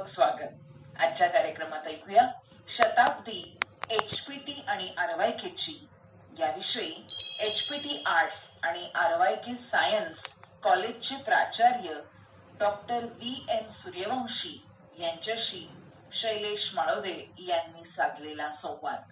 मनपूर्वक स्वागत आजच्या कार्यक्रमात ऐकूया शताब्दी एचपीटी आणि आरवायकेची याविषयी एचपीटी आर्ट्स आणि आरवायके सायन्स कॉलेजचे प्राचार्य डॉक्टर व्ही एन सूर्यवंशी यांच्याशी शैलेश माळोदे यांनी साधलेला संवाद.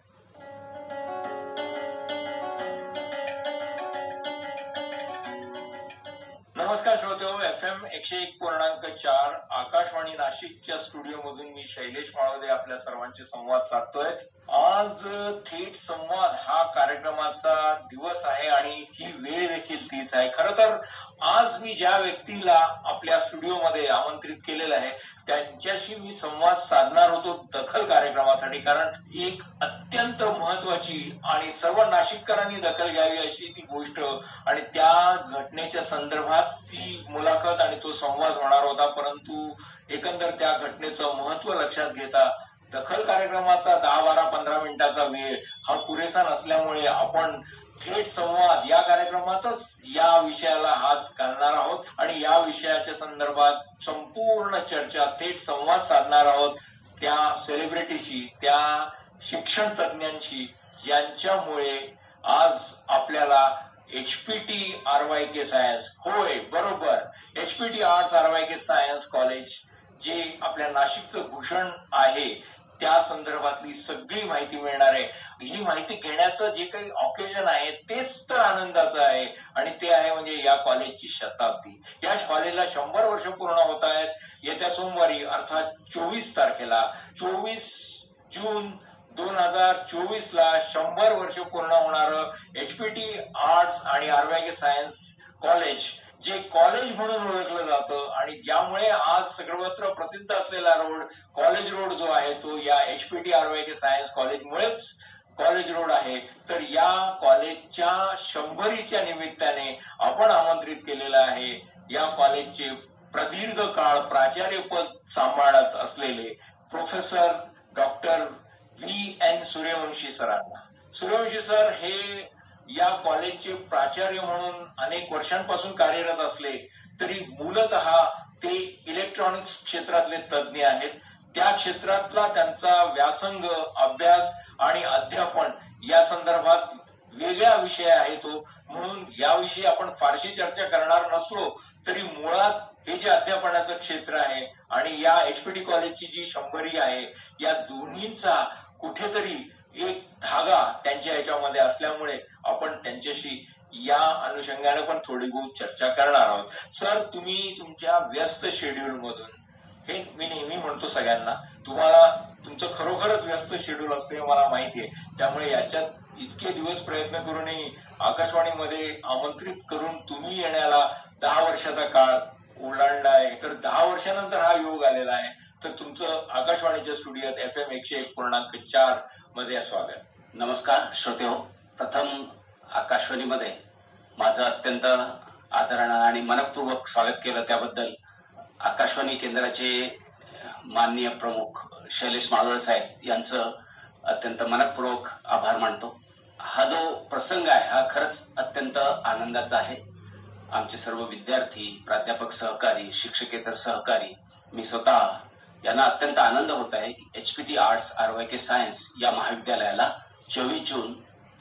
नमस्कार श्रोते हो, एफ एम एकशे एक पूर्णांक चार आकाशवाणी नाशिकच्या स्टुडिओ मधून मी शैलेश माळवदे आपल्या सर्वांचे संवाद साधतोय. आज थेट संवाद हा कार्यक्रमाचा दिवस आहे आणि ही वेळ देखील तीच आहे. खर तर आज मी ज्या व्यक्तीला आपल्या स्टुडिओमध्ये आमंत्रित केलेलं आहे त्यांच्याशी मी संवाद साधणार होतो दखल कार्यक्रमासाठी कारण एक अत्यंत महत्वाची आणि सर्व नाशिककरांनी दखल घ्यावी अशी ती गोष्ट आणि त्या घटनेच्या संदर्भात ती मुलाखत आणि तो संवाद होणार होता परंतु एकंदर त्या घटनेचं महत्त्व लक्षात घेता दखल कार्यक्रमाचा दहा बारा पंधरा मिनिटाचा वेळ हा पुरेसा नसल्यामुळे आपण थेट संवाद या कार्यक्रमातच या विषयाला हात घालणार आहोत आणि या विषयाच्या संदर्भात संपूर्ण चर्चा थेट संवाद साधणार आहोत त्या सेलिब्रिटीशी त्या शिक्षण तज्ञांशी ज्यांच्यामुळे आज आपल्याला HPT R Y K science होय बरोबर. HPT arts R Y K science college जे आपल्या नाशिकचं भूषण आहे त्या संदर्भातली सगळी माहिती मिळणार आहे. ही माहिती घेण्याचं जे काही ऑकेजन आहे तेच तर आनंदाचं आहे. आणि ते आहे म्हणजे या कॉलेजची शताब्दी. या कॉलेजला शंभर वर्ष पूर्ण होत आहेत. येत्या सोमवारी अर्थात चोवीस तारखेला चोवीस जून दोन हजार चोवीस ला शंभर वर्ष पूर्ण होणार एचपीटी आर्ट्स आणि आरवायगे सायन्स कॉलेज जे कॉलेज म्हणून ओळखलं जातं आणि ज्यामुळे आज सर्वत्र प्रसिद्ध असलेला रोड कॉलेज रोड जो आहे तो या एचपीटी आरवायगे सायन्स कॉलेजमुळेच कॉलेज रोड आहे. तर या कॉलेजच्या शंभरीच्या निमित्ताने आपण आमंत्रित केलेलं आहे. या कॉलेजचे प्रदीर्घ काळ प्राचार्यपद सांभाळत असलेले professor doctor V N Suryavanshi सरांना. सूर्यवंशी सर हे या कॉलेजचे प्राचार्य म्हणून अनेक वर्षांपासून कार्यरत असले तरी मूलत ते इलेक्ट्रॉनिक्स क्षेत्रातले तज्ज्ञ आहेत. त्या क्षेत्रातला त्यांचा व्यासंग अभ्यास आणि अध्यापन या संदर्भात वेगळा विषय आहे तो. म्हणून याविषयी आपण फारशी चर्चा करणार नसलो तरी मुळात हे जे अध्यापनाचं क्षेत्र आहे आणि या एचपीडी कॉलेजची जी शंभरी आहे या दोन्हीचा कुठेतरी एक धागा त्यांच्या याच्यामध्ये असल्यामुळे आपण त्यांच्याशी या अनुषंगाने पण थोडी बहुत चर्चा करणार आहोत. सर तुम्ही तुमच्या व्यस्त शेड्यूल मधून हे मी नेहमी म्हणतो सगळ्यांना तुम्हाला तुमचं खरोखरच व्यस्त शेड्यूल असतं हे मला माहिती आहे. त्यामुळे याच्यात इतके दिवस प्रयत्न करूनही आकाशवाणीमध्ये आमंत्रित करून तुम्ही येण्याला दहा वर्षाचा काळ ओलांडला आहे. तर दहा वर्षानंतर हा योग आलेला आहे. तर तुमचं आकाशवाणीच्या स्टुडिओत एफ एम एकशे एक पूर्णांक चारमध्ये स्वागत. नमस्कार श्रोते हो. प्रथम आकाशवाणीमध्ये माझं अत्यंत आदरानं आणि मनपूर्वक स्वागत केलं त्याबद्दल आकाशवाणी केंद्राचे माननीय प्रमुख शैलेश माळवळ साहेब यांचं अत्यंत मनपूर्वक आभार मानतो. हा जो प्रसंग आहे हा खरंच अत्यंत आनंदाचा आहे. आमचे सर्व विद्यार्थी प्राध्यापक सहकारी शिक्षकेतर सहकारी मी स्वतः यांना अत्यंत आनंद होत आहे की H P T arts R Y K science या महाविद्यालयाला चोवीस जून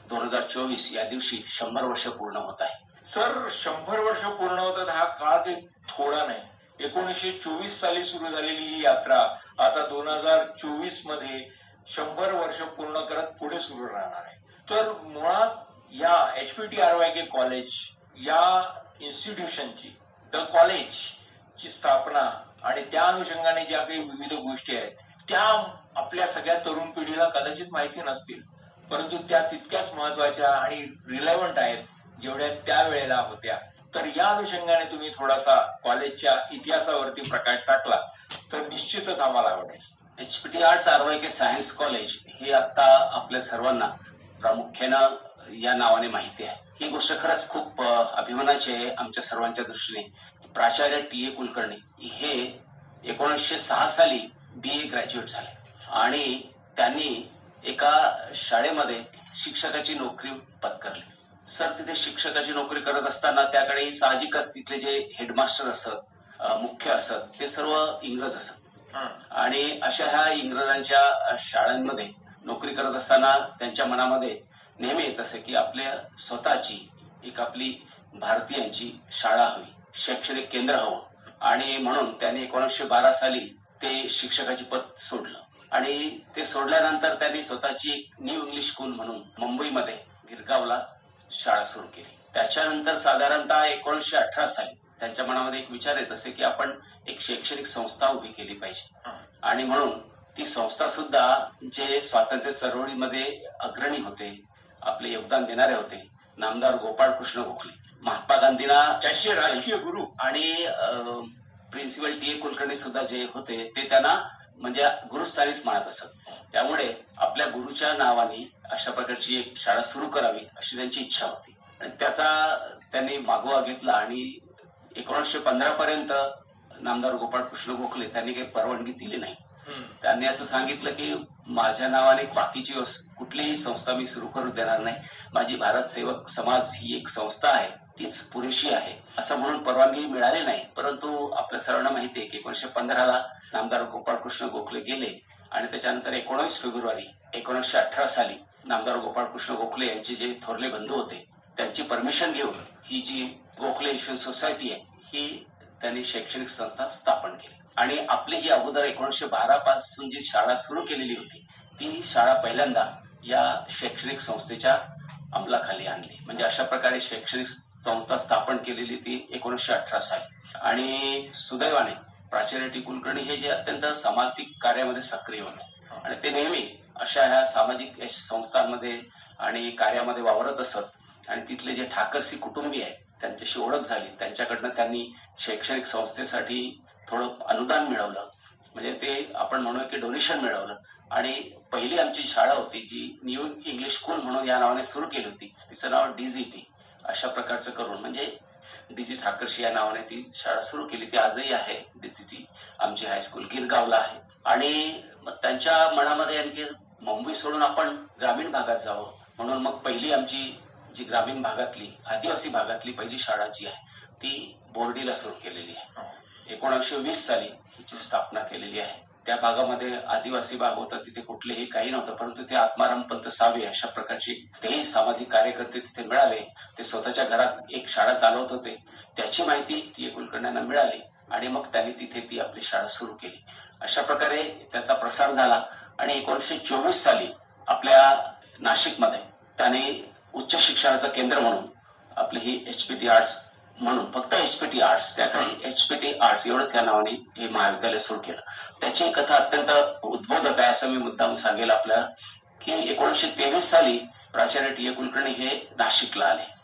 दोन हजार चोवीस या दिवशी शंभर वर्ष पूर्ण होत आहे. सर शंभर वर्ष पूर्ण होतात हा काळ काही थोडा नाही. एकोणीसशे चोवीस साली सुरू झालेली ही यात्रा आता दोन हजार चोवीसमध्ये शंभर वर्ष पूर्ण करत पुढे सुरू राहणार आहे. तर मुळात या HPT P R Y K college या इन्स्टिट्यूशनची द कॉलेज ची स्थापना आणि त्या अनुषंगाने ज्या काही विविध गोष्टी आहेत त्या आपल्या सगळ्या तरुण पिढीला कदाचित माहिती नसतील. परंतु त्या तितक्याच महत्त्वाच्या आणि रिलेव्हंट आहेत जेवढ्या त्यावेळेला होत्या. तर या अनुषंगाने तुम्ही थोडासा कॉलेजच्या इतिहासावरती प्रकाश टाकला तर निश्चितच आम्हाला आवडेल. HPT arts R K science college हे आता आपल्या सर्वांना प्रामुख्यानं या नावाने माहिती आहे. ही गोष्ट खरंच खूप अभिमानाची आहे आमच्या सर्वांच्या दृष्टीने. प्राचार्य टी. ए. कुलकर्णी हे एकोणीसशे सहा साली बी ए ग्रॅज्युएट झाले. आणि त्यांनी एका शाळेमध्ये शिक्षकाची नोकरी पत्करली. सर तिथे शिक्षकाची नोकरी करत असताना त्याकडे साहजिकच तिथले जे हेडमास्टर असत मुख्य असत ते सर्व इंग्रज असत. आणि अशा ह्या इंग्रजांच्या शाळांमध्ये नोकरी करत असताना त्यांच्या मनामध्ये नेहमी येत असे की आपल्या स्वतःची एक आपली भारतीयांची शाळा हवी शैक्षणिक केंद्र हवं. आणि म्हणून त्यांनी एकोणीसशे बारा साली ते शिक्षकाचे पद सोडलं. आणि ते सोडल्यानंतर त्यांनी स्वतःची एक न्यू इंग्लिश स्कूल म्हणून मुंबईमध्ये गिरगावला शाळा सुरू केली. त्याच्यानंतर साधारणतः एकोणीसशे अठरा साली त्यांच्या मनामध्ये एक विचार येत असे की आपण एक शैक्षणिक संस्था उभी केली पाहिजे. आणि म्हणून ती संस्था सुद्धा जे स्वातंत्र्य चळवळीमध्ये अग्रणी होते आपले योगदान देणारे होते नामदार गोपाळ कृष्ण गोखले महात्मा गांधींना त्यांचे राजकीय गुरु. आणि प्रिन्सिपल टी ए कुलकर्णी सुद्धा जे होते ते त्यांना म्हणजे गुरुस्थानीच मानत असत. त्यामुळे आपल्या गुरुच्या नावाने अशा प्रकारची एक शाळा सुरू करावी अशी त्यांची इच्छा होती. आणि त्याचा त्यांनी मागोवा घेतला आणि एकोणीसशे पंधरा पर्यंत नामदार गोपाळ कृष्ण गोखले त्यांनी काही परवानगी दिली नाही. त्यांनी असं सांगितलं की माझ्या नावाने बाकीची कुठलीही संस्था मी सुरू करू देणार नाही. माझी भारत सेवक समाज ही एक संस्था आहे. तीच पुरेशी आहे. असं म्हणून परवानगी मिळाली नाही. परंतु आपल्या सर्वांना माहिती आहे की एकोणीशे पंधराला नामदार गोपाळकृष्ण गोखले गेले आणि त्याच्यानंतर एकोणीस फेब्रुवारी एकोणीसशे अठरा साली नामदार गोपाळकृष्ण गोखले यांचे जे थोरले बंधू होते त्यांची परमिशन घेऊन ही जी गोखले यशवंत सोसायटी आहे ही त्यांनी शैक्षणिक संस्था स्थापन केली. आणि आपली जी अगोदर एकोणीसशे बारा पासून जी शाळा सुरू केलेली होती ती शाळा पहिल्यांदा या शैक्षणिक संस्थेच्या अंमलाखाली आणली. म्हणजे अशा प्रकारे शैक्षणिक संस्था स्थापन केलेली ती एकोणीसशे अठरा साली. आणि सुदैवाने प्राचार्य टी कुलकर्णी हे जे अत्यंत सामाजिक कार्यामध्ये सक्रिय होते. आणि ते नेहमी अशा ह्या सामाजिक संस्थांमध्ये आणि कार्यामध्ये वावरत असत. आणि तिथले जे ठाकरसी कुटुंबीय आहेत त्यांच्याशी ओळख झाली. त्यांच्याकडनं त्यांनी शैक्षणिक संस्थेसाठी थोडं अनुदान मिळवलं. म्हणजे ते आपण म्हणूया की डोनेशन मिळवलं. आणि पहिली आमची शाळा होती जी न्यू इंग्लिश स्कूल म्हणून या नावाने सुरू केली होती. तिचं नाव डीजीटी अशा प्रकारचं करून म्हणजे डीजी ठाकरशी या नावाने ती शाळा सुरू केली. ती आजही आहे डीजीटी आमची हायस्कूल गिरगावला आहे. आणि मग त्यांच्या मनामध्ये आणखी मुंबई सोडून आपण ग्रामीण भागात जावं. म्हणून मग पहिली आमची जी ग्रामीण भागातली आदिवासी भागातली पहिली शाळा जी आहे ती बोर्डीला सुरू केलेली आहे. एकोणीसशे वीस साली संस्थेची स्थापना केलेली आहे. त्या भागामध्ये आदिवासी भाग होता तिथे कुठलेही काही नव्हतं परंतु ते आत्माराम पंत सावे अशा प्रकारचे ते सामाजिक कार्यकर्ते तिथे मिळाले. ते स्वतःच्या घरात एक शाळा चालवत होते. त्याची माहिती टी कुलकर्ण्यांना मिळाली आणि मग त्यांनी तिथे ती आपली शाळा सुरू केली. अशा प्रकारे त्याचा प्रसार झाला आणि एकोणीसशे चोवीस साली आपल्या नाशिकमध्ये त्याने उच्च शिक्षणाचं केंद्र म्हणून आपली ही एचपीटी आर्ट्स म्हणून फक्त एचपीटी आर्ट्स त्याकडे एचपीटी आर्ट्स एवढंच या नावाने हे महाविद्यालय सुरू केलं. त्याची कथा अत्यंत उद्बोधक आहे असं मी मुद्दाम सांगेल आपल्याला की एकोणीसशे तेवीस साली प्राचार्य टी ए कुलकर्णी हे नाशिकला आले.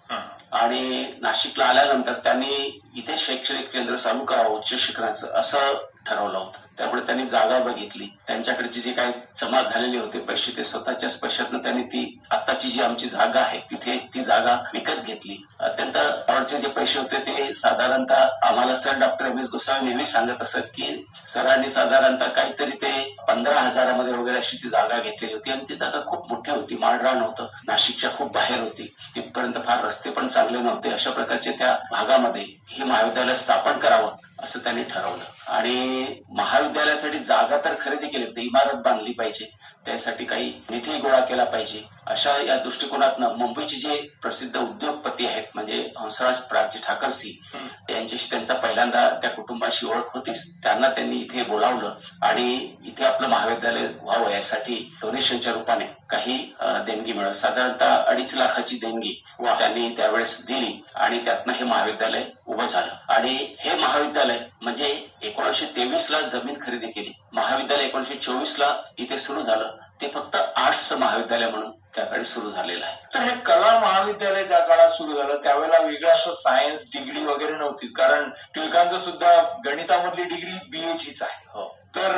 आणि नाशिकला आल्यानंतर त्यांनी इथे शैक्षणिक केंद्र चालू करावं उच्च शिक्षणाचं असं ठरवलं होतं. त्यामुळे त्यांनी जागा बघितली. त्यांच्याकडे जे काही जमा झालेले होते पैसे ते स्वतःच्याच पैशातून त्यांनी ती आताची जी आमची जागा आहे तिथे ती जागा विकत घेतली. अत्यंत आवडचे जे पैसे होते ते साधारणतः आम्हाला sir doctor M S Gosavi नेहमी सांगत असत की सरांनी साधारणतः काहीतरी ते पंधरा हजारामध्ये वगैरे अशी ती जागा घेतलेली होती. आणि ती जागा खूप मोठी होती माळरान होतं. नाशिकच्या खूप बाहेर होती. तिथपर्यंत फार रस्ते पण चांगले नव्हते. अशा प्रकारचे त्या भागामध्ये हे महाविद्यालय स्थापन करावं असं त्यांनी ठरवलं. आणि महाविद्यालयासाठी जागा तर खरेदी केली होती. इमारत बांधली पाहिजे. त्यासाठी काही निधी गोळा केला पाहिजे. अशा या दृष्टिकोनातनं मुंबईचे जे प्रसिद्ध उद्योगपती आहेत म्हणजे हंसराज प्रागजी ठाकरसी यांच्याशी त्यांचा पहिल्यांदा त्या कुटुंबाशी ओळख होतीच त्यांना त्यांनी इथे बोलावलं आणि इथे आपलं महाविद्यालय व्हावं यासाठी डोनेशनच्या रूपाने काही देणगी मिळत साधारणतः अडीच लाखाची देणगी त्यांनी त्यावेळेस दिली आणि त्यातनं हे महाविद्यालय उभं झालं. आणि हे महाविद्यालय म्हणजे एकोणीसशे तेवीस ला जमीन खरेदी केली. महाविद्यालय एकोणीसशे चोवीस ला इथे सुरू झालं. ते फक्त आर्ट्सचं महाविद्यालय म्हणून त्याकडे सुरू झालेलं आहे. तर हे कला महाविद्यालय ज्या काळात सुरू झालं त्यावेळेला वेगळं असं सायन्स डिग्री वगैरे नव्हतीच. कारण टिळकांचं सुद्धा गणितामधली डिग्री बीएचीच आहे. हो. तर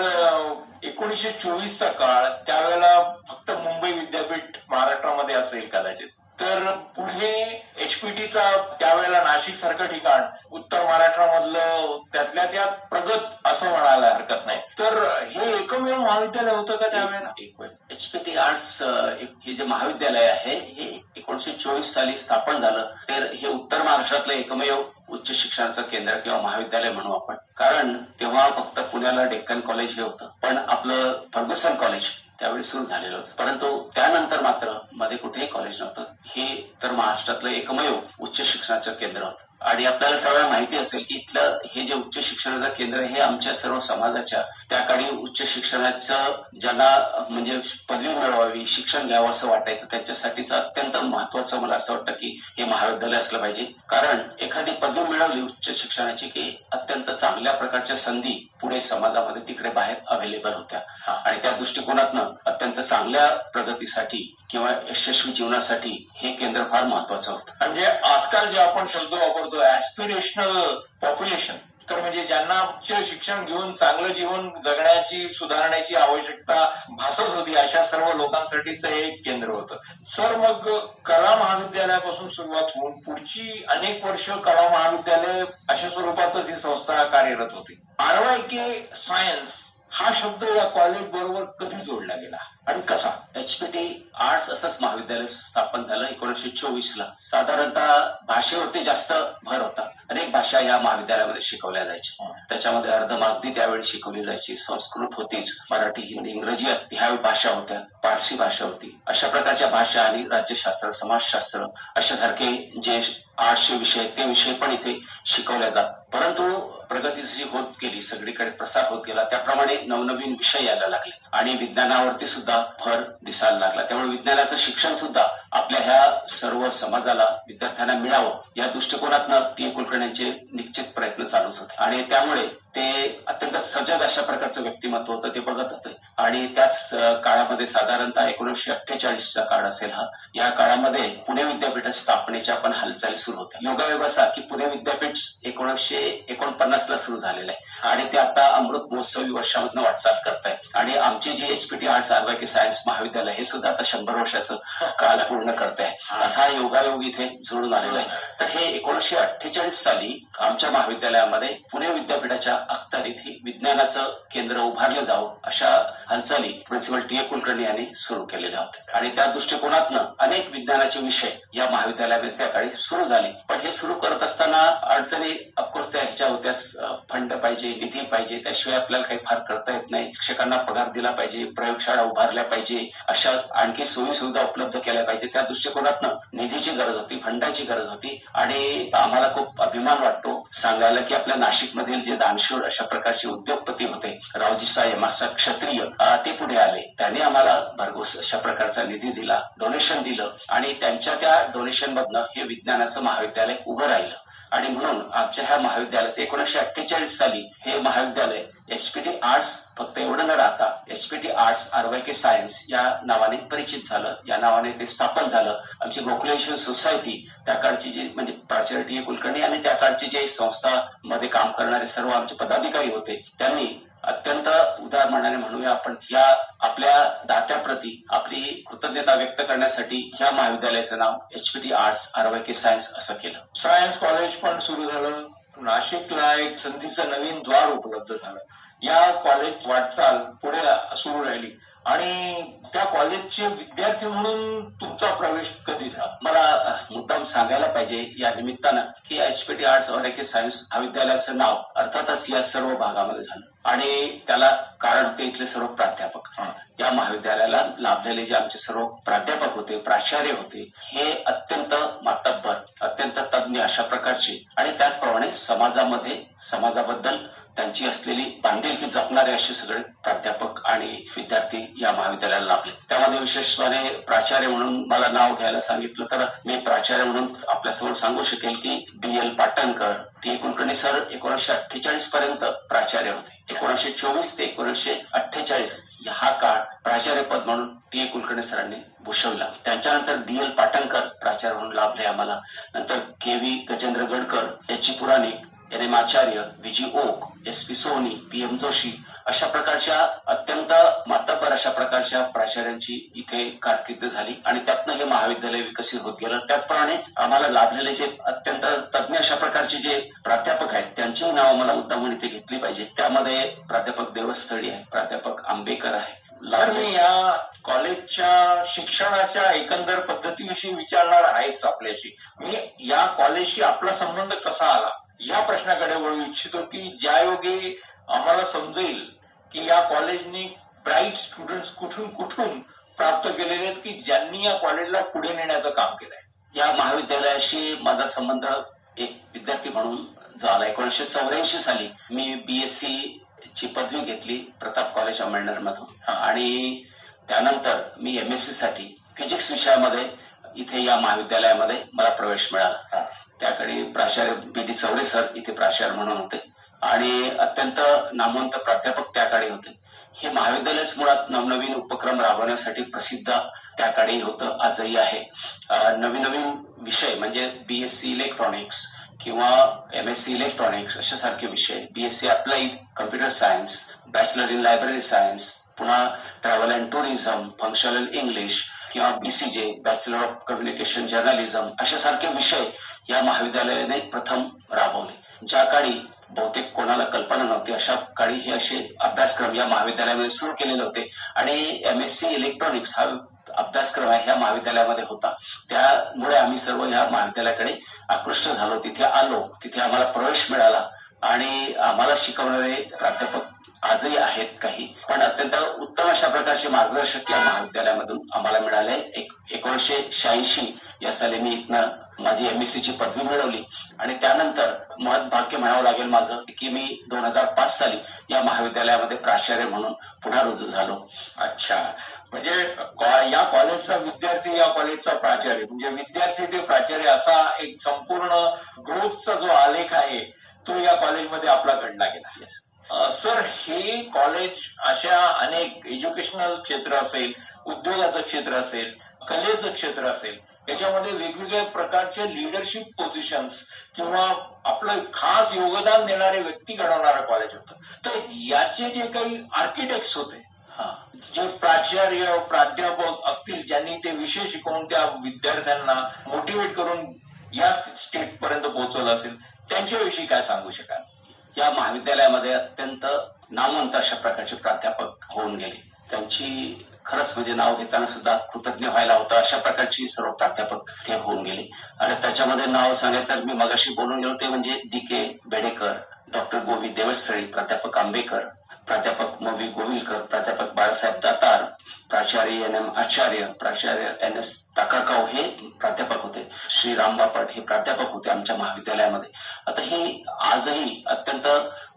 एकोणीसशे चोवीसचा काळ त्यावेळेला फक्त मुंबई विद्यापीठ महाराष्ट्रामध्ये असेल कदाचित. तर पुढे एचपीटीचा त्यावेळेला नाशिक सारखं ठिकाण उत्तर महाराष्ट्रामधलं त्यातल्या त्यात प्रगत असं म्हणायला हरकत नाही. तर हे एकमेव महाविद्यालय होतं का त्यावेळेला? एक एचपीटी आर्ट्स हे जे महाविद्यालय आहे हे एकोणीशे चोवीस साली स्थापन झालं. तर हे उत्तर महाराष्ट्रातलं एकमेव उच्च शिक्षणाचं केंद्र किंवा महाविद्यालय म्हणू आपण. कारण तेव्हा फक्त पुण्याला डेक्कन कॉलेज हे होतं. पण आपलं फर्ग्युसन कॉलेज त्यावेळी सुरू झालेलं होतं. परंतु त्यानंतर मात्रमध्ये कुठेही कॉलेज नव्हतं. हे तर महाराष्ट्रातलं एकमेव उच्च शिक्षणाचं केंद्र होतं. आणि आपल्याला सगळ्यांना माहिती असेल की इथलं हे जे उच्च शिक्षणाचं केंद्र हे आमच्या सर्व समाजाच्या त्या काळी उच्च शिक्षणाचं ज्यांना म्हणजे पदवी मिळवावी शिक्षण घ्यावं असं वाटायचं त्यांच्यासाठीच अत्यंत महत्वाचं मला असं वाटतं की हे महाविद्यालय असलं पाहिजे. कारण एखादी पदवी मिळवली उच्च शिक्षणाची की अत्यंत चांगल्या प्रकारच्या संधी पुढे समाजामध्ये तिकडे बाहेर अवेलेबल होत्या. आणि त्या दृष्टिकोनातनं अत्यंत चांगल्या प्रगतीसाठी किंवा यशस्वी जीवनासाठी हे केंद्र फार महत्वाचं होतं. म्हणजे आजकाल जे आपण शब्द वापर वापरतो ऍस्पिरेशनल पॉप्युलेशन तर म्हणजे ज्यांना उच्च शिक्षण घेऊन चांगलं जीवन जगण्याची सुधारण्याची आवश्यकता भासत होती अशा सर्व लोकांसाठीच हे एक केंद्र होतं. सर मग कला महाविद्यालयापासून सुरुवात होऊन पुढची अनेक वर्ष कला महाविद्यालय अशा स्वरूपातच ही संस्था कार्यरत होती. आरवाय के सायन्स हा शब्द या कॉलेज बरोबर कधी जोडला गेला? आणि कसा? एचपीटी आर्ट्स असंच महाविद्यालय स्थापन झालं एकोणीशे चोवीस ला साधारणतः भाषेवरती जास्त भर होता. अनेक भाषा या महाविद्यालयामध्ये शिकवल्या जायच्या. त्याच्यामध्ये अर्धमागधी त्यावेळी शिकवली जायची. संस्कृत होतीच. मराठी हिंदी इंग्रजी ह्या भाषा होत्या. पारसी भाषा होती. अशा प्रकारच्या भाषा आणि राज्यशास्त्र समाजशास्त्र अशा सारखे जे आर्ट्सचे विषय ते विषय पण इथे शिकवले जात. परंतु प्रगती जशी होत गेली सगळीकडे प्रसार होत गेला त्याप्रमाणे नवनवीन विषय यायला लागले. आणि विज्ञानावरती सुद्धा भर दिसायला लागला. त्यामुळे विज्ञानाचं शिक्षण सुद्धा आपल्या ह्या सर्व समाजाला विद्यार्थ्यांना मिळावं या दृष्टिकोनातनं टी कुलकर्ण्यांचे निश्चित प्रयत्न चालूच होते. आणि त्यामुळे ते अत्यंत सजग अशा प्रकारचं व्यक्तिमत्व होतं ते बघत होते. आणि त्याच काळामध्ये साधारणतः एकोणीसशे अठ्ठेचाळीसचा काळ असेल हा. या काळामध्ये पुणे विद्यापीठ स्थापनेच्या पण हालचाली सुरू होत्या. योगायोग असा की पुणे विद्यापीठ एकोणीसशे एकोणपन्नास ला सुरू झालेलं आहे. आणि ते आता अमृत महोत्सवी वर्षामधनं वाटचाल करत आहे आणि आमची जी एचपीटी आर्ट्स की सायन्स महाविद्यालय हे सुद्धा आता शंभर वर्षाचं काल पूर्ण करत आहे असा योगायोग इथे जोडून आलेला आहे. तर हे एकोणीसशे अठ्ठेचाळीस साली आमच्या महाविद्यालयामध्ये पुणे विद्यापीठाच्या अखत्यारीत येथे विज्ञानाचं केंद्र उभारलं जावं अशा हालचाली प्रिन्सिपल टी ए कुलकर्णी यांनी सुरू केलेल्या होत्या. आणि त्या दृष्टिकोनातनं अनेक विज्ञानाचे विषय या महाविद्यालयामध्ये त्या काळी सुरू झाले. पण हे सुरू करत असताना अडचणी ऑफकोर्स त्या ह्याच्या होत्या फंड पाहिजे निधी पाहिजे त्याशिवाय आपल्याला काही फार करता येत नाही. शिक्षकांना पगार दिला पाहिजे प्रयोगशाळा उभारल्या पाहिजे अशा आणखी सोयी सुविधा उपलब्ध केल्या पाहिजे. त्या दृष्टिकोनातनं निधीची गरज होती फंडाची गरज होती. आणि आम्हाला खूप अभिमान वाटतो सांगायला की आपल्या नाशिकमधील जे दानशूर अशा प्रकारचे उद्योगपती होते. रावजी साहेब मासा क्षत्रिय ते पुढे आले. त्यांनी आम्हाला भरघोस अशा प्रकारचा निधी दिला डोनेशन दिलं आणि त्यांच्या त्या डोनेशन मधनं हे विज्ञानाचं महाविद्यालय उभं राहिलं. आणि म्हणून आमच्या ह्या महाविद्यालयात एकोणीशे अठ्ठेचाळीस साली हे महाविद्यालय एचपीटी आर्ट्स फक्त एवढं न राहता एचपीटी आर्ट्स आरवायके सायन्स या नावाने परिचित झालं. या नावाने ते स्थापन झालं. आमची गोखलेश्वर सोसायटी त्या काळची जी म्हणजे प्राचार्य कुलकर्णी आणि त्या काळचे जे संस्था मध्ये काम करणारे सर्व आमचे पदाधिकारी होते त्यांनी अत्यंत उदार मनाने म्हणूया आपण या आपल्या दात्याप्रती आपली कृतज्ञता व्यक्त करण्यासाठी ह्या महाविद्यालयाचं नाव एचपीटी आर्ट्स आरवायके सायन्स असं केलं. सायन्स कॉलेज पण सुरू झालं. नाशिकला एक संधीचं नवीन द्वार उपलब्ध झालं. या कॉलेज वाटचाल पुढे सुरू राहिली. आणि त्या कॉलेजचे विद्यार्थी म्हणून तुमचा प्रवेश कधी झाला? मला मुद्दाम सांगायला पाहिजे या निमित्तानं की एचपीटी आर्ट्स और सायन्स महाविद्यालयाचं नाव अर्थातच या सर्व भागामध्ये झालं. आणि त्याला कारण होते इथले सर्व प्राध्यापक. या महाविद्यालयाला लाभलेले जे आमचे सर्व प्राध्यापक होते प्राचार्य होते हे अत्यंत मातब्बर अत्यंत तज्ज्ञ अशा प्रकारचे. आणि त्याचप्रमाणे समाजामध्ये समाजाबद्दल त्यांची असलेली बांधिलकी जपणारे असे सगळे प्राध्यापक आणि विद्यार्थी या महाविद्यालयाला लाभले. त्यामध्ये विशेषपणे प्राचार्य म्हणून मला नाव घ्यायला सांगितलं तर मी प्राचार्य म्हणून आपल्यासमोर सांगू शकेल की B L Patankar T Kulkarni sir एकोणीशे अठ्ठेचाळीस पर्यंत प्राचार्य होते. एकोणीशे चोवीस ते एकोणीशे अठ्ठेचाळीस हा काळ प्राचार्य पद म्हणून टी ए कुलकर्णी सरांनी भूषवला. त्यांच्यानंतर डी एल पाटणकर प्राचार्य म्हणून लाभले आम्हाला. नंतर के व्ही गजेंद्र गडकर याची Puranik N M Acharya VG Oak S P Soni P M Joshi अशा प्रकारच्या अत्यंत मातब्बर अशा प्रकारच्या प्राचार्यांची इथे कारकीर्द झाली. आणि त्यातनं हे महाविद्यालय विकसित होत गेलं. त्याचप्रमाणे आम्हाला लाभलेले जे अत्यंत तज्ञ अशा प्रकारचे जे प्राध्यापक आहेत त्यांची नावं मला मुद्दामून इथे घेतली पाहिजे. त्यामध्ये प्राध्यापक देवस्थळी आहे प्राध्यापक आंबेकर आहे. सर मी या कॉलेजच्या शिक्षणाच्या एकंदर पद्धतीविषयी विचारणार आहेच आपल्याशी. मी या कॉलेजशी आपला संबंध कसा आला? या प्रश्नाकडे वळू इच्छितो की ज्या योगे आम्हाला समजेल की या कॉलेजने ब्राईट स्टुडंट कुठून कुठून प्राप्त केलेले आहेत की ज्यांनी या कॉलेजला पुढे नेण्याचं काम केलंय. या महाविद्यालयाशी माझा संबंध एक विद्यार्थी म्हणून झाला एकोणीशे चौऱ्याऐंशी साली मी बीएससी ची पदवी घेतली प्रताप कॉलेज अमळनेर मधून आणि त्यानंतर मी एमएससी साठी फिजिक्स विषयामध्ये इथे या महाविद्यालयामध्ये मला प्रवेश मिळाला. त्याकडे प्राचार्य बी डी चौरे सर इथे प्राचार्य म्हणून होते. आणि अत्यंत नामवंत प्राध्यापक त्या काळी होते. हे महाविद्यालयच मुळात नवनवीन उपक्रम राबवण्यासाठी प्रसिद्ध त्या काळी होतं आजही आहे. नवीन नवीन विषय म्हणजे बीएससी इलेक्ट्रॉनिक्स किंवा एम एस सी इलेक्ट्रॉनिक्स अशा सारखे विषय BSc applied computer science bachelor in library science पुन्हा travel and tourism functional English किंवा BCJ bachelor of communication journalism अशा सारखे विषय या महाविद्यालयाने प्रथम राबवले. ज्या काळी बहुतेक कोणाला कल्पना नव्हती अशा काळी हे असे अभ्यासक्रम या महाविद्यालयामध्ये सुरू केलेले होते. आणि एम एस सी इलेक्ट्रॉनिक्स हा अभ्यासक्रम आहे ह्या महाविद्यालयामध्ये होता. त्यामुळे आम्ही सर्व या महाविद्यालयाकडे आकृष्ट झालो. तिथे आलो. तिथे आम्हाला प्रवेश मिळाला. आणि आम्हाला शिकवणारे प्राध्यापक आजही आहेत काही. पण अत्यंत उत्तम अशा प्रकारचे मार्गदर्शक या महाविद्यालयामधून आम्हाला मिळाले. एक एकोणीशे शहाऐंशी या साली मी इथनं माझी एमएससी ची पदवी मिळवली. आणि त्यानंतर महत् भाग्य म्हणावं लागेल माझं की मी दोन हजार पाच साली या महाविद्यालयामध्ये प्राचार्य म्हणून पुन्हा रुजू झालो. अच्छा. म्हणजे या कॉलेजचा विद्यार्थी या कॉलेजचा प्राचार्य. म्हणजे विद्यार्थी ते प्राचार्य असा एक संपूर्ण ग्रोथचा जो आलेख आहे तो या कॉलेजमध्ये आपला घडला गेला. सर हे कॉलेज अशा अनेक एज्युकेशनल क्षेत्र असेल उद्योगाचं क्षेत्र असेल कलेचं क्षेत्र असेल याच्यामध्ये वेगवेगळ्या प्रकारचे लिडरशिप पोझिशन्स किंवा आपलं खास योगदान देणारे व्यक्ती घडवणारं कॉलेज होतं. तर याचे जे काही आर्किटेक्ट्स होते हा. जे प्राचार्य प्राध्यापक असतील ज्यांनी ते विषय शिकवून त्या विद्यार्थ्यांना मोटिवेट करून या स्टेट पर्यंत पोहोचवलं असेल त्यांच्याविषयी काय सांगू शकाल? या महाविद्यालयामध्ये अत्यंत नामवंत अशा प्रकारचे प्राध्यापक होऊन गेले. त्यांची खरंच म्हणजे नाव घेताना सुद्धा कृतज्ञ व्हायला होतं. अशा प्रकारची सर्व प्राध्यापक ते होऊन गेले. आणि त्याच्यामध्ये नाव सांगितलं तर मी मगाशी बोलून गेलो ते म्हणजे D K Bedekar doctor Govind Devasthali प्राध्यापक आंबेकर प्राध्यापक मवी गोविलकर प्राध्यापक बाळासाहेब दातार प्राचार्य एन एम आचार्य प्राचार्य एन एस टाकाकाव हे प्राध्यापक होते. श्री राम बापट हे प्राध्यापक होते आमच्या महाविद्यालयामध्ये. आता ही आजही अत्यंत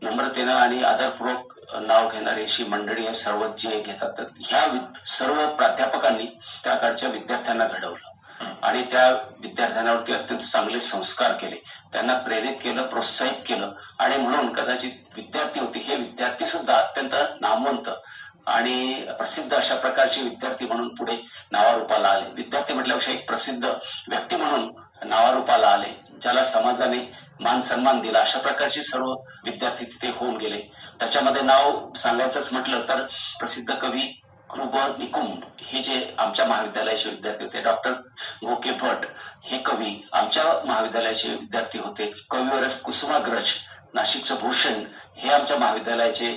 नम्रतेनं आणि आदरपूर्वक नाव घेणारी अशी मंडळी आहे सर्व जे घेतात तर ह्या वि- सर्व प्राध्यापकांनी त्या काळच्या विद्यार्थ्यांना घडवलं. आणि त्या विद्यार्थ्यांवरती अत्यंत चांगले संस्कार केले. त्यांना प्रेरित केलं प्रोत्साहित केलं. आणि म्हणून कदाचित विद्यार्थी होते. हे विद्यार्थी सुद्धा अत्यंत नामवंत आणि प्रसिद्ध अशा प्रकारचे विद्यार्थी म्हणून पुढे नावारूपाला आले. विद्यार्थी म्हटल्यापेक्षा एक प्रसिद्ध व्यक्ती म्हणून नावारूपाला आले ज्याला समाजाने मान सन्मान दिला. अशा प्रकारचे सर्व विद्यार्थी तिथे होऊन गेले. त्याच्यामध्ये नाव सांगायचंच म्हटलं तर प्रसिद्ध कवी कृप निकुंभ हे जे आमच्या महाविद्यालयाचे विद्यार्थी होते डॉक्टर गोके भट हे कवी आमच्या महाविद्यालयाचे विद्यार्थी होते कवीवरस कुसुमाग्रज नाशिकचं भूषण हे आमच्या महाविद्यालयाचे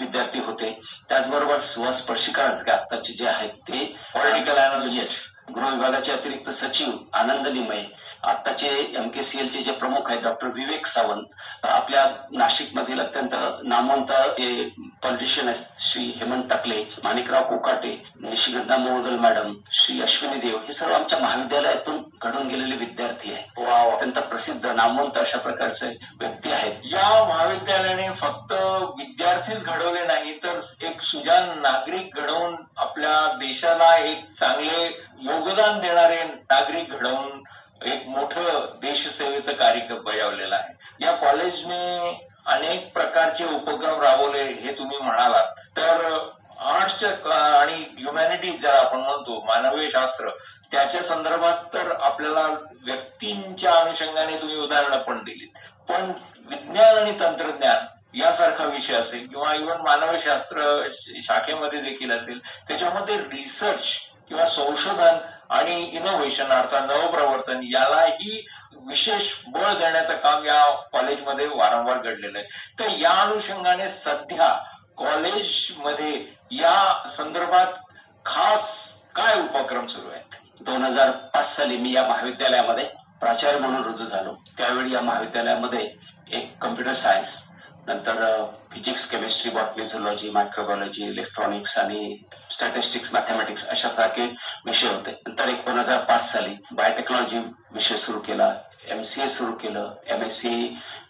विद्यार्थी होते त्याचबरोबर सुहास स्पर्शिका आत्ताचे जे आहेत ते पॉलिटिकल analyst. गृह विभागाचे अतिरिक्त सचिव आनंद लिमये आत्ताचे एम के सी एलचे जे प्रमुख आहेत डॉक्टर विवेक सावंत आपल्या नाशिक मधील अत्यंत नामवंत पॉलिटिशियन आहेत श्री हेमंत टकले माणिकराव कोकाटे निशिगंधा मोळगल मॅडम श्री अश्विनी देव हे सर्व आमच्या महाविद्यालयातून घडून गेलेले विद्यार्थी आहेत. अत्यंत प्रसिद्ध नामवंत अशा प्रकारचे व्यक्ती आहेत. या महाविद्यालयाने फक्त विद्यार्थीच घडवले नाही तर एक सुजान नागरिक घडवून आपल्या देशाला एक चांगले योगदान देणारे नागरिक घडवून एक मोठं देशसेवेचं कार्य बजावलेलं आहे. या कॉलेजने अनेक प्रकारचे उपक्रम राबवले हे तुम्ही म्हणालात. तर आर्ट्सच्या आणि ह्युमॅनिटीज ज्याला आपण म्हणतो मानवीय शास्त्र त्याच्या संदर्भात तर आपल्याला व्यक्तींच्या अनुषंगाने तुम्ही उदाहरणं पण दिलीत. पण विज्ञान आणि तंत्रज्ञान यासारखा विषय असेल किंवा इव्हन मानवशास्त्र शाखेमध्ये देखील असेल त्याच्यामध्ये रिसर्च किंवा संशोधन आणि इनोव्हेशन अर्थात नवप्रवर्तन यालाही विशेष बळ देण्याचं काम या कॉलेजमध्ये वारंवार घडलेलं आहे. तर या अनुषंगाने सध्या कॉलेजमध्ये या संदर्भात खास काय उपक्रम सुरू आहेत? दोन हजार पाच साली मी या महाविद्यालयामध्ये प्राचार्य म्हणून रुजू झालो. त्यावेळी या महाविद्यालयामध्ये एक कम्प्युटर सायन्स नंतर physics chemistry botany zoology microbiology electronics आणि स्टॅटिस्टिक्स मॅथमॅटिक्स अशा सारखे विषय होते. नंतर एक दोन हजार पाच साली बायोटेक्नॉलॉजी विषय सुरू केला एमसीए सुरू केलं M S C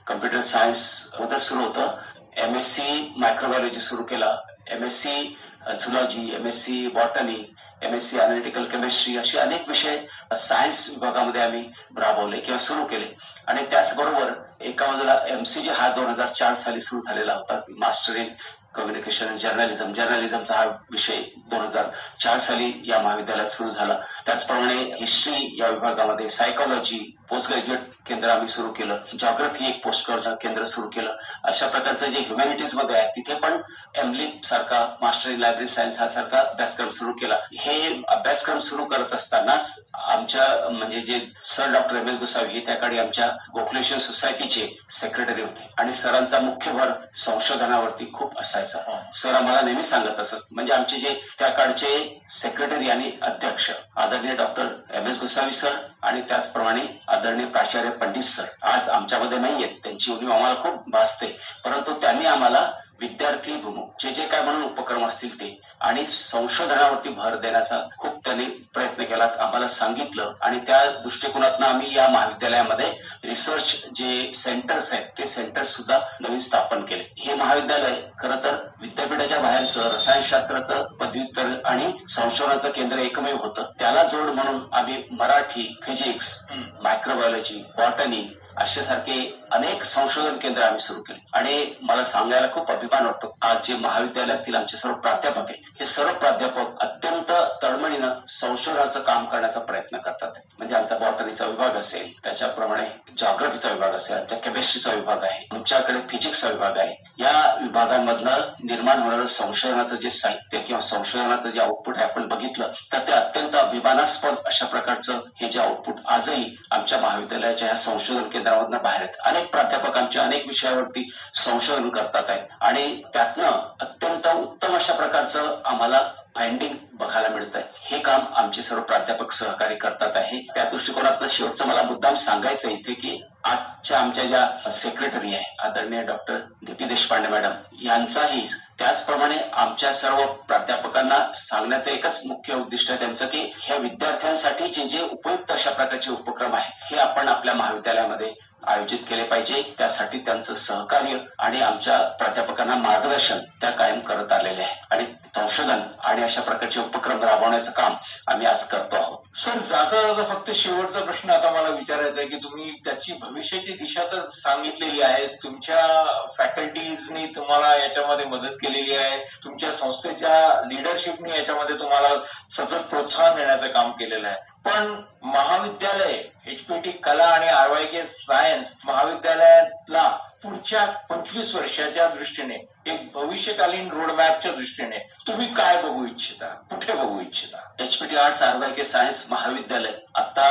computer science अगोदर सुरू होतं. एम एस सी मायक्रोबायोलॉजी सुरू केला M S C zoology M S C botany M S C analytical chemistry असे अनेक विषय सायन्स विभागामध्ये आम्ही राबवले किंवा सुरू केले. आणि त्याचबरोबर एका बाजूला एमसीजी हा दोन हजार चार साली सुरू झालेला होता. मास्टर इन कम्युनिकेशन जर्नलिझम जर्नलिझमचा हा विषय दोन हजार चार साली या महाविद्यालयात सुरू झाला. त्याचप्रमाणे हिस्ट्री या विभागामध्ये सायकोलॉजी पोस्ट ग्रॅज्युएट केंद्र आम्ही सुरू केलं. जॉग्रफी एक पोस्ट ग्रॅज्युएट केंद्र सुरू केलं. अशा प्रकारचं जे ह्युमॅनिटीजमध्ये आहे तिथे पण एमलिप सारखा मास्टर इन लायब्ररी सायन्स हा सारखा अभ्यासक्रम सुरू केला. हे अभ्यासक्रम सुरू करत असतानाच आमच्या म्हणजे जे sir doctor M S Gosavi हे त्या काळी आमच्या गोखलेशन सोसायटीचे सेक्रेटरी होते. आणि सरांचा मुख्य भर संशोधनावरती खूप असायचा. सर आम्हाला नेहमी सांगत असत म्हणजे आमचे जे त्या काळचे सेक्रेटरी आणि अध्यक्ष आदरणीय doctor M S Gosavi sir आणि त्याचप्रमाणे आदरणीय प्राचार्य पंडित सर आज आमच्यामध्ये नाहीयेत. त्यांची उणीव आम्हाला खूप भासते. परंतु त्यांनी आम्हाला विद्यार्थी भूमुख जे जे काय म्हणून उपक्रम असतील ते. आणि संशोधनावरती भर देण्याचा खूप त्यांनी प्रयत्न केला आम्हाला सांगितलं. आणि त्या दृष्टिकोनातून आम्ही या महाविद्यालयामध्ये रिसर्च जे सेंटर्स आहेत ते सेंटर्स सुद्धा नवीन स्थापन केले. हे महाविद्यालय खरं तर विद्यापीठाच्या बाहेरचं रसायनशास्त्राचं पदव्युत्तर आणि संशोधनाचं केंद्र एकमेव होतं. त्याला जोड म्हणून आम्ही मराठी फिजिक्स मायक्रोबायोलॉजी बॉटनी अशा सारखे अनेक संशोधन केंद्र आम्ही सुरू केले. आणि मला सांगायला खूप अभिमान वाटतो. आज जे महाविद्यालयातील आमचे सर्व प्राध्यापक आहे हे सर्व प्राध्यापक अत्यंत तळमळीनं संशोधनाचं काम करण्याचा प्रयत्न करतात. म्हणजे आमचा बॉटनीचा विभाग असेल त्याच्याप्रमाणे जॉग्रफीचा विभाग असेल आमच्या केमिस्ट्रीचा विभाग आहे आमच्याकडे फिजिक्सचा विभाग आहे. या विभागांमधनं निर्माण होणारं संशोधनाचं जे साहित्य किंवा संशोधनाचं जे आउटपुट आहे आपण बघितलं तर ते अत्यंत अभिमानास्पद अशा प्रकारचं हे जे आउटपुट आजही आमच्या महाविद्यालयाच्या या संशोधन केंद्रामधनं बाहेर आहेत. अनेक प्राध्यापकांचे अनेक विषयावरती संशोधन करतात आहे. आणि त्यातनं अत्यंत उत्तम अशा प्रकारचं आम्हाला फाइंडिंग बघायला मिळत आहे हे काम आमचे सर्व प्राध्यापक सहकारी करतात आहे. त्या दृष्टिकोनातनं शेवटचं मला मुद्दाम सांगायचं इथे की आजच्या आमच्या ज्या सेक्रेटरी आहे आदरणीय डॉक्टर दीपी देशपांडे मॅडम यांचाही त्याचप्रमाणे आमच्या सर्व प्राध्यापकांना सांगण्याचं एकच मुख्य उद्दिष्ट आहे त्यांचं की ह्या विद्यार्थ्यांसाठी जे जे उपयुक्त अशा प्रकारचे उपक्रम आहे हे आपण आपल्या महाविद्यालयामध्ये आयोजित केले पाहिजे. त्यासाठी त्यांचं सहकार्य आणि आमच्या प्राध्यापकांना मार्गदर्शन त्या कायम करत आलेले आहे. आणि संशोधन आणि अशा प्रकारचे उपक्रम राबवण्याचं काम आम्ही आज करतो आहोत. सर जाता जाता फक्त शेवटचा प्रश्न आता मला विचारायचा आहे की तुम्ही त्याची भविष्याची दिशा तर सांगितलेली आहे तुमच्या फॅकल्टीजनी तुम्हाला याच्यामध्ये मदत केलेली आहे. तुमच्या संस्थेच्या लिडरशिपनी याच्यामध्ये तुम्हाला सतत प्रोत्साहन देण्याचं काम केलेलं आहे. पण महाविद्यालय एचपीटी कला आणि आरवाय के सायन्स महाविद्यालयातला पुढच्या पंचवीस वर्षाच्या दृष्टीने एक भविष्यकालीन रोडमॅपच्या दृष्टीने तुम्ही काय बघू इच्छिता? कुठे बघू इच्छिता? HPT arts RY K science महाविद्यालय. आता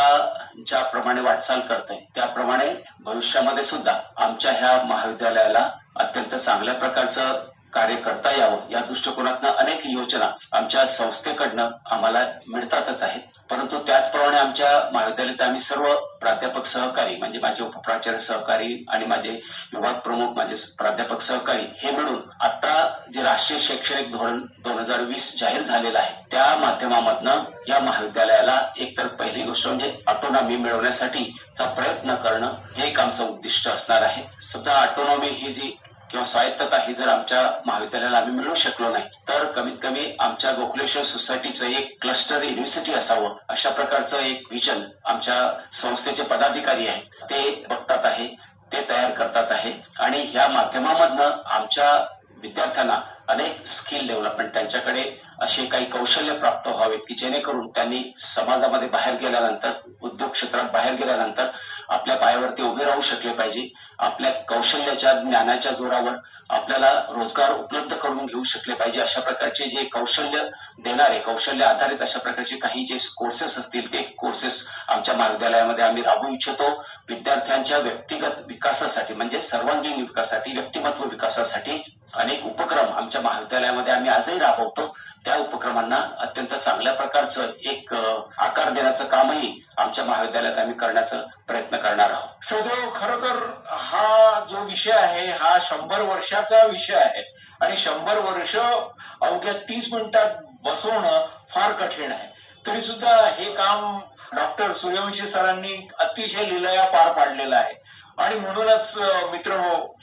ज्याप्रमाणे वाटचाल करते त्याप्रमाणे भविष्यामध्ये सुद्धा आमच्या ह्या महाविद्यालयाला अत्यंत चांगल्या प्रकारचं कार्य करता यावं या दृष्टिकोनातनं अनेक योजना आमच्या संस्थेकडनं आम्हाला मिळतातच आहेत. परंतु त्याचप्रमाणे आमच्या महाविद्यालयात आम्ही सर्व प्राध्यापक सहकारी म्हणजे माझे उपप्राचार्य सहकारी आणि माझे विभाग प्रमुख माझे प्राध्यापक सहकारी हे मिळून आता जे राष्ट्रीय शैक्षणिक धोरण दोन हजार वीस जाहीर झालेलं आहे त्या माध्यमामधनं या महाविद्यालयाला एकतर पहिली गोष्ट म्हणजे ऑटोनॉमी मिळवण्यासाठीचा प्रयत्न करणं हे एक आमचं उद्दिष्ट असणार आहे. सध्या ऑटोनॉमी ही जी किंवा स्वायत्तता ही जर आमच्या महाविद्यालयाला आम्ही मिळू शकलो नाही तर कमीत कमी आमच्या गोखलेश्वर सोसायटीचं एक क्लस्टर युनिव्हर्सिटी असावं अशा प्रकारचं एक विजन आमच्या संस्थेचे पदाधिकारी आहेत ते बघतात आहे ते तयार करतात आहे. आणि ह्या माध्यमामधनं आमच्या विद्यार्थ्यांना अनेक स्किल डेव्हलपमेंट त्यांच्याकडे असे काही कौशल्य प्राप्त व्हावेत की जेणेकरून त्यांनी समाजामध्ये बाहेर गेल्यानंतर उद्योग क्षेत्रात बाहेर गेल्यानंतर आपल्या पायावरती उभे राहू शकले पाहिजे. आपल्या कौशल्याच्या ज्ञानाच्या जोरावर आपल्याला रोजगार उपलब्ध करून घेऊ शकले पाहिजे. अशा प्रकारचे जे कौशल्य देणारे कौशल्य आधारित अशा प्रकारचे काही जे कोर्सेस असतील ते कोर्सेस आमच्या महाविद्यालयामध्ये आम्ही राबवू इच्छितो. विद्यार्थ्यांच्या व्यक्तिगत विकासासाठी म्हणजे सर्वांगीण विकासासाठी व्यक्तिमत्व विकासासाठी अनेक उपक्रम आमच्या महाविद्यालयामध्ये आम्ही आजही राबवतो. त्या त्या उपक्रमांना अत्यंत चांगल्या प्रकारचं एक आकार देण्याचं कामही आमच्या महाविद्यालयात आम्ही करण्याचा प्रयत्न करणार आहोत. श्रोतो खर तर हा जो विषय आहे हा शंभर वर्षाचा विषय आहे आणि शंभर वर्ष अवघ्या तीस मिनिटात बसवणं फार कठीण आहे. तरी सुद्धा हे काम डॉक्टर सूर्यवंशी सरांनी अतिशय लिलया पार पाडलेलं आहे. आणि म्हणूनच मित्र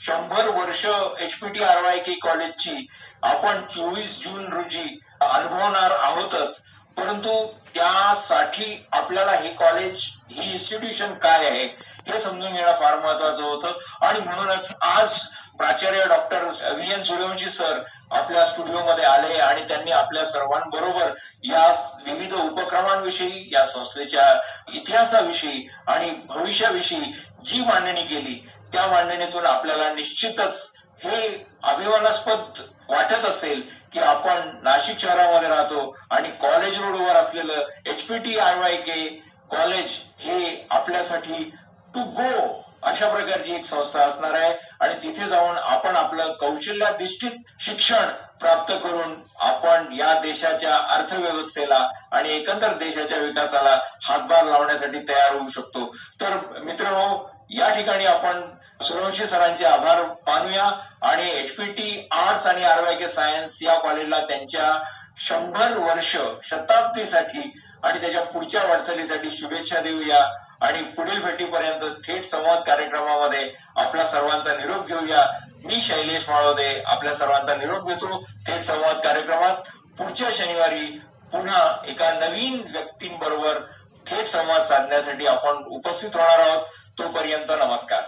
शंभर वर्ष एचपीटी आर वाय के कॉलेजची आपण चोवीस जून रोजी अनुभवणार आहोतच. परंतु त्यासाठी आपल्याला हे कॉलेज ही इन्स्टिट्यूशन काय आहे हे समजून घेणं फार महत्वाचं होतं. आणि म्हणूनच आज प्राचार्य doctor V N Suryavanshi sir आपल्या स्टुडिओमध्ये आले आणि त्यांनी आपल्या सर्वांबरोबर या विविध उपक्रमांविषयी या संस्थेच्या इतिहासाविषयी आणि भविष्याविषयी जी मांडणी केली त्या मांडणीतून आपल्याला निश्चितच हे अभिमानास्पद वाटत असेल की आपण नाशिक शहरामध्ये राहतो आणि कॉलेज रोडवर असलेलं HPT I Y K college हे आपल्यासाठी टू गो अशा प्रकारची एक संस्था असणार आहे. आणि तिथे जाऊन आपण आपलं कौशल्याधिष्ठित शिक्षण प्राप्त करून आपण या देशाच्या अर्थव्यवस्थेला आणि एकंदर देशाच्या विकासाला हातभार लावण्यासाठी तयार होऊ शकतो. तर मित्र या ठिकाणी आपण सूर्यवंशी सरांचे आभार मानूया. आणि एचपीटी आर्ट्स आणि आरवाय के सायन्स या कॉलेजला त्यांच्या शंभर वर्ष शताब्दीसाठी आणि त्याच्या पुढच्या वाटचालीसाठी शुभेच्छा देऊया. आणि पुढील भेटीपर्यंत थेट संवाद कार्यक्रमामध्ये आपल्या सर्वांचा निरोप घेऊया. मी शैलेश माळवदे आपल्या सर्वांचा निरोप घेतो. थेट संवाद कार्यक्रमात पुढच्या शनिवारी पुन्हा एका नवीन व्यक्तींबरोबर थेट संवाद साधण्यासाठी आपण उपस्थित होणार आहोत. तोपर्यंत नमस्कार.